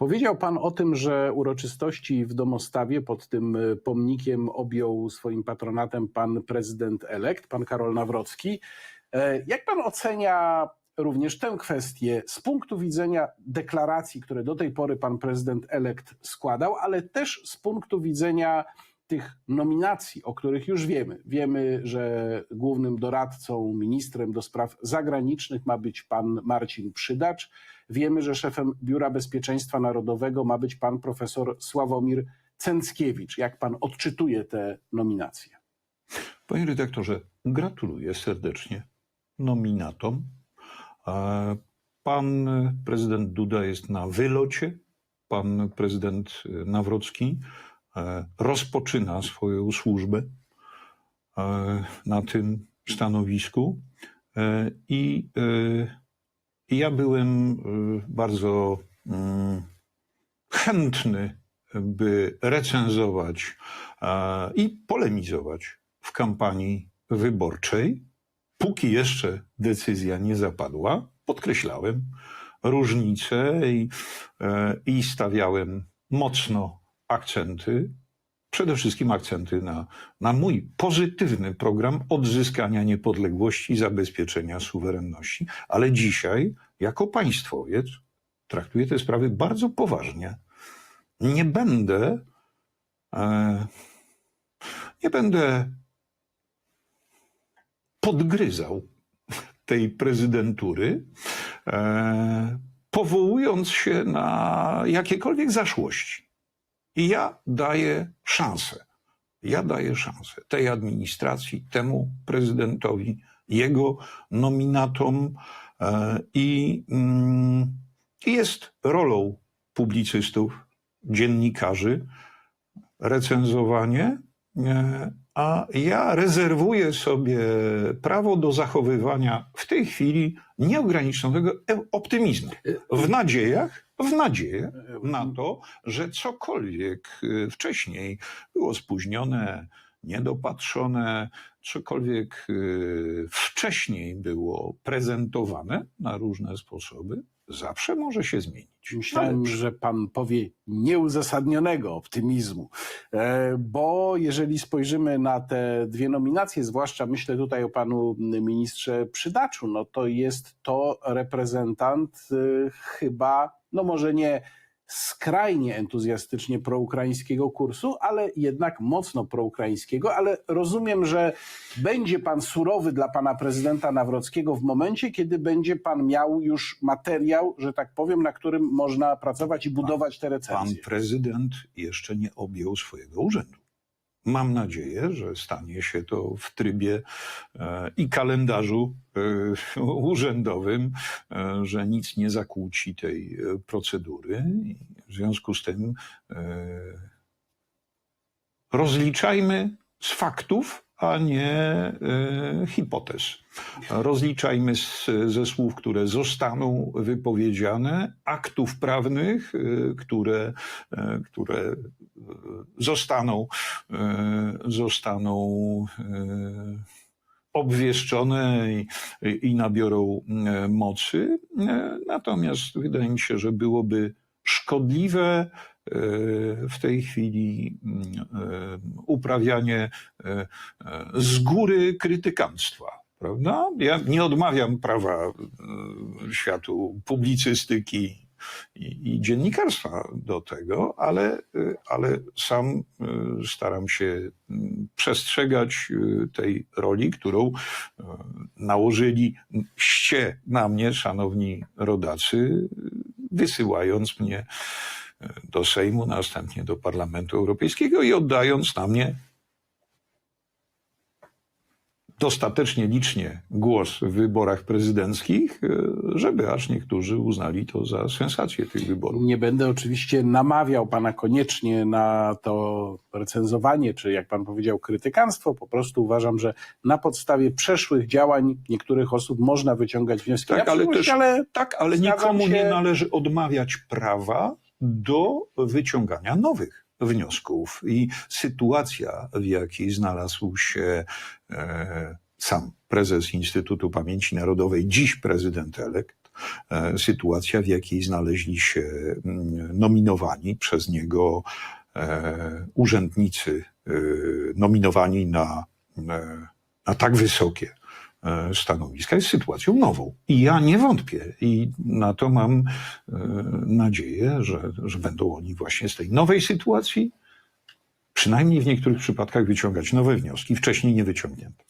Powiedział pan o tym, że uroczystości w Domostawie pod tym y, pomnikiem objął swoim patronatem pan prezydent elekt, pan Karol Nawrocki. E, Jak pan ocenia również tę kwestię z punktu widzenia deklaracji, które do tej pory pan prezydent elekt składał, ale też z punktu widzenia tych nominacji, o których już wiemy. Wiemy, że głównym doradcą, ministrem do spraw zagranicznych ma być pan Marcin Przydacz. Wiemy, że szefem Biura Bezpieczeństwa Narodowego ma być pan profesor Sławomir Cęckiewicz. Jak pan odczytuje te nominacje? Panie redaktorze, gratuluję serdecznie nominatom. E, Pan prezydent Duda jest na wylocie. Pan prezydent Nawrocki rozpoczyna swoją służbę e, na tym stanowisku. E, I e, ja byłem e, bardzo mm, chętny, by recenzować e, i polemizować w kampanii wyborczej. Póki jeszcze decyzja nie zapadła, podkreślałem różnice i, e, i stawiałem mocno akcenty, przede wszystkim akcenty na, na mój pozytywny program odzyskania niepodległości i zabezpieczenia suwerenności. Ale dzisiaj, jako państwowiec, traktuję te sprawy bardzo poważnie. Nie będę, e, nie będę podgryzał tej prezydentury, e, powołując się na jakiekolwiek zaszłości. I ja daję szansę. Ja daję szansę tej administracji, temu prezydentowi, jego nominatom e, i mm, i jest rolą publicystów, dziennikarzy recenzowanie, e, a ja rezerwuję sobie prawo do zachowywania w tej chwili nieograniczonego e- optymizmu. W nadziejach, w nadziejach na to, że cokolwiek e, wcześniej było spóźnione, niedopatrzone, cokolwiek e, wcześniej było prezentowane na różne sposoby, zawsze może się zmienić. Myślałem, że pan powie nieuzasadnionego optymizmu, E, bo jeżeli spojrzymy na te dwie nominacje, zwłaszcza myślę tutaj o panu ministrze Przydaczu, no to jest to reprezentant chyba, no może nie skrajnie entuzjastycznie proukraińskiego kursu, ale jednak mocno proukraińskiego, ale rozumiem, że będzie pan surowy dla pana prezydenta Nawrockiego w momencie, kiedy będzie pan miał już materiał, że tak powiem, na którym można pracować i budować te Pan recenzje. prezydent jeszcze nie objął swojego urzędu. Mam nadzieję, że stanie się to w trybie e, i kalendarzu e, urzędowym, e, że nic nie zakłóci tej procedury. W związku z tym rozliczajmy z faktów, a nie e, hipotez. Rozliczajmy z, ze słów, które zostaną wypowiedziane, aktów prawnych, e, które, e, które zostaną, zostaną obwieszczone i, i nabiorą mocy. Natomiast wydaje mi się, że byłoby szkodliwe w tej chwili mm, e, uprawianie e, e, z góry krytykanstwa. Prawda? Ja nie odmawiam prawa e, światu publicystyki i, i dziennikarstwa do tego, ale, e, ale sam e, staram się mm, przestrzegać e, tej roli, którą e, nałożyli ście na mnie, szanowni rodacy, wysyłając mnie e, do Sejmu, następnie do Parlamentu Europejskiego i oddając na mnie dostatecznie licznie głos w wyborach prezydenckich, e, żeby aż niektórzy uznali to za sensację tych wyborów. Nie będę oczywiście namawiał pana koniecznie na to recenzowanie, czy jak pan powiedział, krytykanstwo. Po prostu uważam, że na podstawie przeszłych działań niektórych osób można wyciągać wnioski Tak, ale też- ale Tak, ale nikomu się. nie należy odmawiać prawa do wyciągania nowych wniosków. I sytuacja, w jakiej znalazł się e, sam prezes Instytutu Pamięci Narodowej, dziś prezydent elekt, E, Sytuacja, w jakiej znaleźli się mm, nominowani przez niego e, urzędnicy, e, nominowani na, na tak wysokie stanowiska, jest sytuacją nową. I ja nie wątpię i na to mam e, nadzieję, że, że będą oni właśnie z tej nowej sytuacji przynajmniej w niektórych przypadkach wyciągać nowe wnioski, wcześniej nie wyciągnięte.